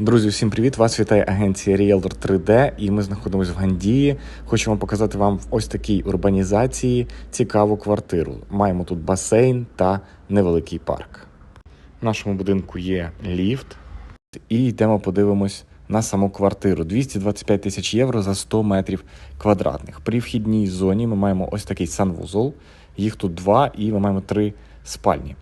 Друзі, всім привіт! Вас вітає агенція Realtor 3D, і ми знаходимося в Гандії. Хочемо показати вам в ось такій урбанізації цікаву квартиру. Маємо тут басейн та невеликий парк. В нашому будинку є ліфт, і йдемо подивимось на саму квартиру. 225 тисяч євро за 100 метрів квадратних. При вхідній зоні ми маємо ось такий санвузол. Їх тут два, і ми маємо три спальні.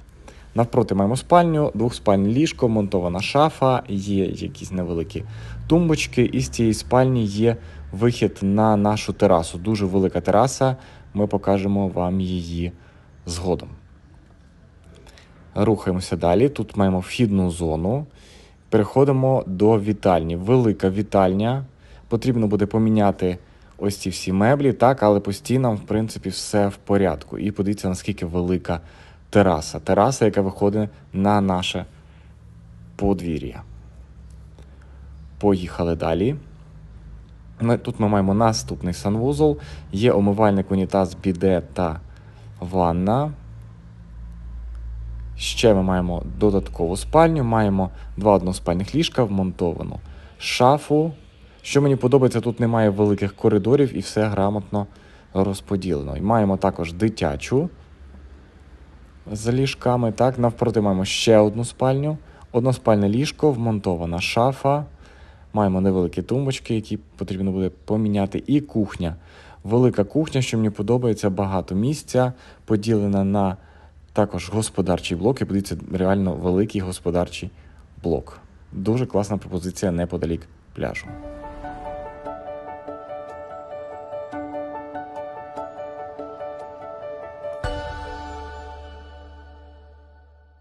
Навпроти маємо спальню, двохспальне ліжко, монтована шафа, є якісь невеликі тумбочки, і з цієї спальні є вихід на нашу терасу. Дуже велика тераса. Ми покажемо вам її згодом. Рухаємося далі. Тут маємо вхідну зону. Переходимо до вітальні. Велика вітальня. Потрібно буде поміняти ось ці всі меблі, так, але по стінам, в принципі, все в порядку. І подивіться, наскільки велика тераса. Тераса, яка виходить на наше подвір'я. Поїхали далі. Ми, тут ми маємо наступний санвузол. Є омивальник, унітаз, біде та ванна. Ще ми маємо додаткову спальню, маємо два односпальних ліжка, вмонтовану шафу. Що мені подобається, тут немає великих коридорів і все грамотно розподілено. І маємо також дитячу з ліжками. Так, навпроти маємо ще одну спальню, односпальне ліжко, вмонтована шафа. Маємо невеликі тумбочки, які потрібно буде поміняти, і кухня. Велика кухня, що мені подобається, багато місця, поділена на також господарчий блок. І подивіться, реально великий господарчий блок. Дуже класна пропозиція неподалік пляжу.